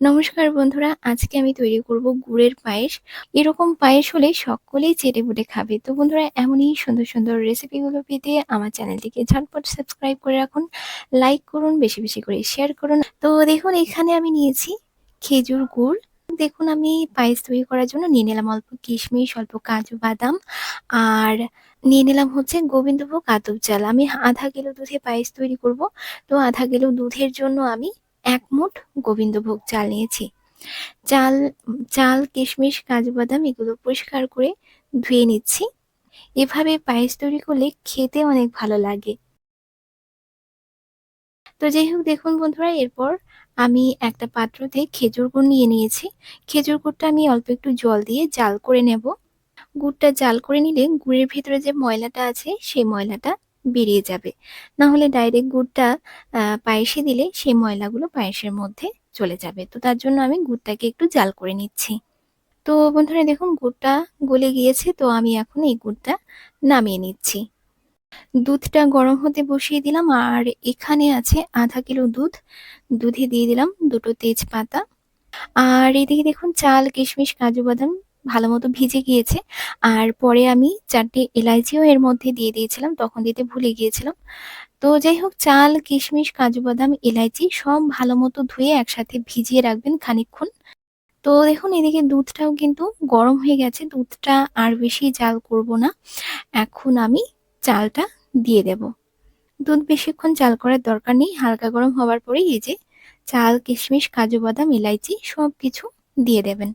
নমস্কার বন্ধুরা, আজকে আমি তৈরি করব গুড়ের পায়েস। এরকম পায়েস হলে সকলেই চেটে বুটে খাবে। তো বন্ধুরা, এমনই সুন্দর সুন্দর রেসিপিগুলো পেতে আমার চ্যানেলটিকে ঝটপট সাবস্ক্রাইব করে রাখুন, লাইক করুন, বেশি বেশি করে শেয়ার করুন। তো দেখুন, এখানে আমি নিয়েছি খেজুর গুড়। দেখুন, আমি পায়েস তৈরি করার জন্য নিয়ে নিলাম অল্প কিশমিশ, অল্প কাজু বাদাম, আর নিয়ে নিলাম হচ্ছে গোবিন্দভোগ আতপ চাল। আমি আধা কিলো দুধে পায়েস তৈরি করব। তো আধা কিলো দুধের জন্য আমি এক মুঠ গোবিন্দভোগ চাল নিয়েছি। চাল চাল, কিশমিশ, কাজু বাদাম এগুলো পরিষ্কার করে ধুয়ে নিচ্ছি। এভাবে পায়েস তৈরি করলে খেতে অনেক ভালো লাগে। তো যাই হোক, দেখুন বন্ধুরা, এরপর আমি একটা পাত্রতে খেজুর গুড় নিয়ে নিয়েছি। খেজুর গুড়টা আমি অল্প একটু জল দিয়ে জাল করে নেব। গুড়টা জাল করে নিলে গুড়ের ভিতরে যে ময়লাটা আছে, সেই ময়লাটা বেরিয়ে যাবে। না হলে ডাইরেক্ট গুড়টা পায়েসে দিলে সেই ময়লাগুলো পায়েসের মধ্যে চলে যাবে। তো তার জন্য আমি গুড়টাকে একটু জাল করে নিচ্ছি। তো বন্ধুরা দেখুন, গুড়টা গলে গিয়েছে, তো আমি এখন এই গুড়টা নামিয়ে নিচ্ছি। দুধটা গরম হতে বসিয়ে দিলাম, আর এখানে আছে আধা কিলো দুধ। দুধে দিয়ে দিলাম দুটো তেজপাতা। আর এদিকে দেখুন, চাল, কিশমিশ, কাজু বাদাম ভালো মতো ভিজে গিয়েছে। আর পরে আমি চারটে এলাইচিও এর মধ্যে দিয়ে দিয়েছিলাম, তখন দিতে ভুলে গিয়েছিলাম। তো যাই হোক, চাল, কিশমিশ, কাজু বাদাম, এলাইচি সব ভালো মতো ধুয়ে একসাথে ভিজিয়ে রাখবেন খানিক্ষণ তো দেখুন, এদিকে দুধটাও কিন্তু গরম হয়ে গেছে। দুধটা আর বেশি জাল করব না। এখন আমি চালটা দিয়ে দেব। দুধ বেশিক্ষণ চাল করার দরকার নেই। হালকা গরম হওয়ার পরেই এই যে চাল, কিশমিশ, কাজু বাদাম, এলাইচি সব কিছু দিয়ে দেবেন।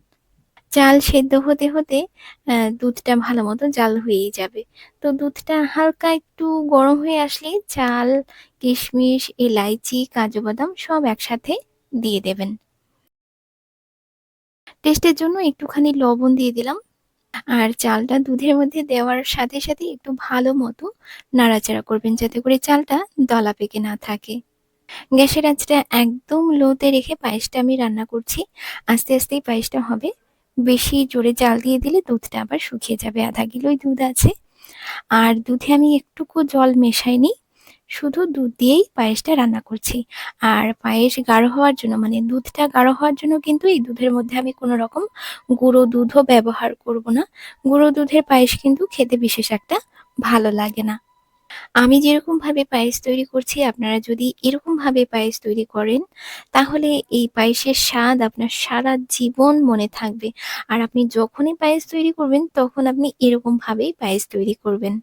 চাল সেদ্ধ হতে হতে দুধটা ভালো মতো জাল হয়েই যাবে। তো দুধটা হালকা একটু গরম হয়ে আসলে চাল, কিশমিশ, এলাইচি, কাজু বাদাম সব একসাথে দিয়ে দেবেন। টেস্টের জন্য একটুখানি লবণ দিয়ে দিলাম। আর চালটা দুধের মধ্যে দেওয়ার সাথে সাথে একটু ভালো মতো নাড়াচাড়া করবেন যাতে করে চালটা দলা পেকে না থাকে। গ্যাসের আঁচটা একদম লোতে রেখে পায়েসটা আমি রান্না করছি। আস্তে আস্তেই পায়েসটা হবে বেশি জোরে জাল দিয়ে দিলে দুধটা আবার শুকিয়ে যাবে। আধা কিলোই দুধ আছে। আর দুধে আমি একটুকু জল মেশাইনি, শুধু দুধ দিয়েই পায়েসটা রান্না করছি। আর পায়েস গাঢ় হওয়ার জন্য মানে দুধটা গাঢ় হওয়ার জন্য কিন্তু এই দুধের মধ্যে আমি কোনো রকম গুঁড়ো দুধও ব্যবহার করব না। গুঁড়ো দুধের পায়েস কিন্তু খেতে বিশেষ একটা ভালো লাগে না। আমি যেরকমভাবে পায়েস তৈরি করছি, আপনারা যদি এরকমভাবে পায়েস তৈরি করেন, তাহলে এই পায়েসের স্বাদ আপনার সারা জীবন মনে থাকবে। আর আপনি যখনই পায়েস তৈরি করবেন, তখন আপনি এরকমভাবেই পায়েস তৈরি করবেন।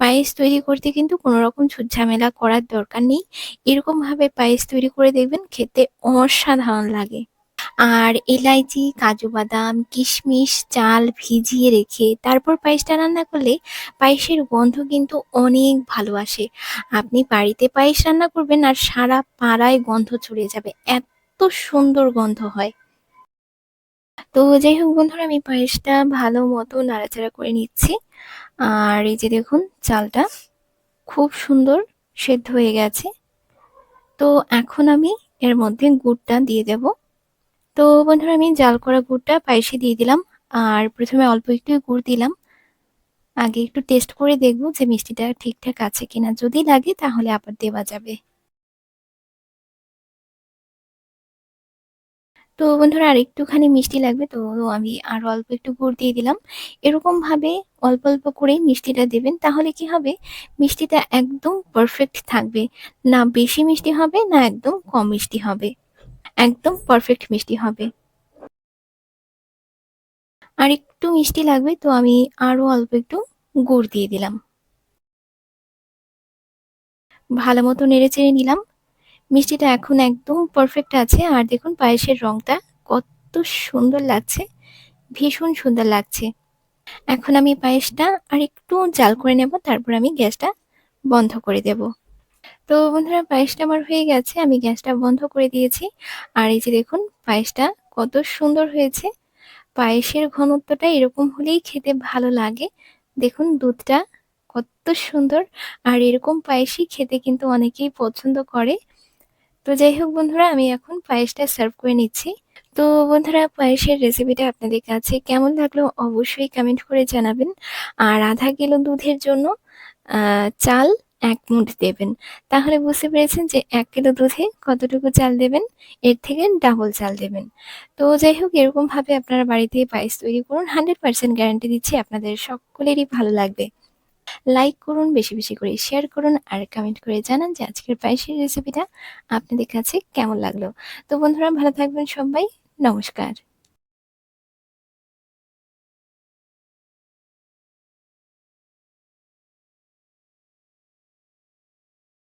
পায়েস তৈরি করতে কিন্তু কোনো রকম ঝামেলা করার দরকার নেই। এরকমভাবে পায়েস তৈরি করে দেখবেন, খেতে অসাধারণ লাগে। আর এলাইচি, কাজু বাদাম, কিশমিশ, চাল ভিজিয়ে রেখে তারপর পায়েসটা রান্না করলে পায়েসের গন্ধ কিন্তু অনেক ভালো আসে। আপনি বাড়িতে পায়েস রান্না করবেন আর সারা পাড়ায় গন্ধ ছড়িয়ে যাবে। এত সুন্দর গন্ধ হয়। তো যাই হোক বন্ধুরা, আমি পায়েসটা ভালো মতো নাড়াচাড়া করে নিচ্ছি। আর এই যে দেখুন, চালটা খুব সুন্দর সেদ্ধ হয়ে গেছে। তো এখন আমি এর মধ্যে গুড়টা দিয়ে দেবো। তো বন্ধুরা আমি জাল করা গুড়টা পায়েসে দিয়ে দিলাম। আর প্রথমে অল্প একটু গুড় দিলাম। আগে একটু টেস্ট করে দেখব যে মিষ্টিটা ঠিকঠাক আছে কিনা। যদি লাগে তাহলে আবার দেওয়া যাবে। তো বন্ধুরা আর একটুখানি মিষ্টি লাগবে তো আমি আর অল্প একটু গুড় দিয়ে দিলাম। এরকম ভাবে অল্প অল্প করে মিষ্টিটা দেবেন তাহলে কি হবে? মিষ্টিটা একদম পারফেক্ট থাকবে। না বেশি মিষ্টি হবে, না একদম কম মিষ্টি হবে। একদম পারফেক্ট মিষ্টি হবে। আর একটু মিষ্টি লাগবে তো আমি আরও অল্প একটু গুড় দিয়ে দিলাম। ভালো মতো নেড়ে চেড়ে নিলাম। মিষ্টিটা এখন একদম পারফেক্ট আছে আর দেখুন পায়েসের রংটা কত সুন্দর লাগছে, ভীষণ সুন্দর লাগছে। এখন আমি পায়েসটা আর একটু জাল করে নেব, তারপর আমি গ্যাসটা বন্ধ করে দেবো। তো বন্ধুরা, পায়েসটা আমার হয়ে গেছে। আমি গ্যাসটা বন্ধ করে দিয়েছি। আর এই যে দেখুন, পায়েসটা কত সুন্দর হয়েছে। পায়েসের ঘনত্বটা এরকম হলেই খেতে ভালো লাগে। দেখুন, দুধটা কত সুন্দর। আর এরকম পায়েসই খেতে কিন্তু অনেকেই পছন্দ করে। তো যাই হোক বন্ধুরা, আমি এখন পায়েসটা সার্ভ করে নিচ্ছি। তো বন্ধুরা, পায়েসের রেসিপিটা আপনাদের কাছে কেমন লাগল অবশ্যই কমেন্ট করে জানাবেন। আর আধা কিলো দুধের জন্য চাল ১ মুঠ দেবেন। তাহলে বুঝতে পেরেছেন যে এক কিলো দুধে কতটুকু চাল দেবেন, এর থেকে ডাবল চাল দেবেন। তো যাই হোক এরকমভাবে আপনারা বাড়িতে পায়েস তৈরি করুন। 100% গ্যারান্টি দিচ্ছি আপনাদের সকলেরই ভালো লাগবে। লাইক করুন, বেশি, বেশি করে শেয়ার করুন আর কমেন্ট করে জানান যে আজকের পায়েসের রেসিপিটা আপনাদের কাছে কেমন লাগল। তো বন্ধুরা ভালো থাকবেন সবাই। নমস্কার।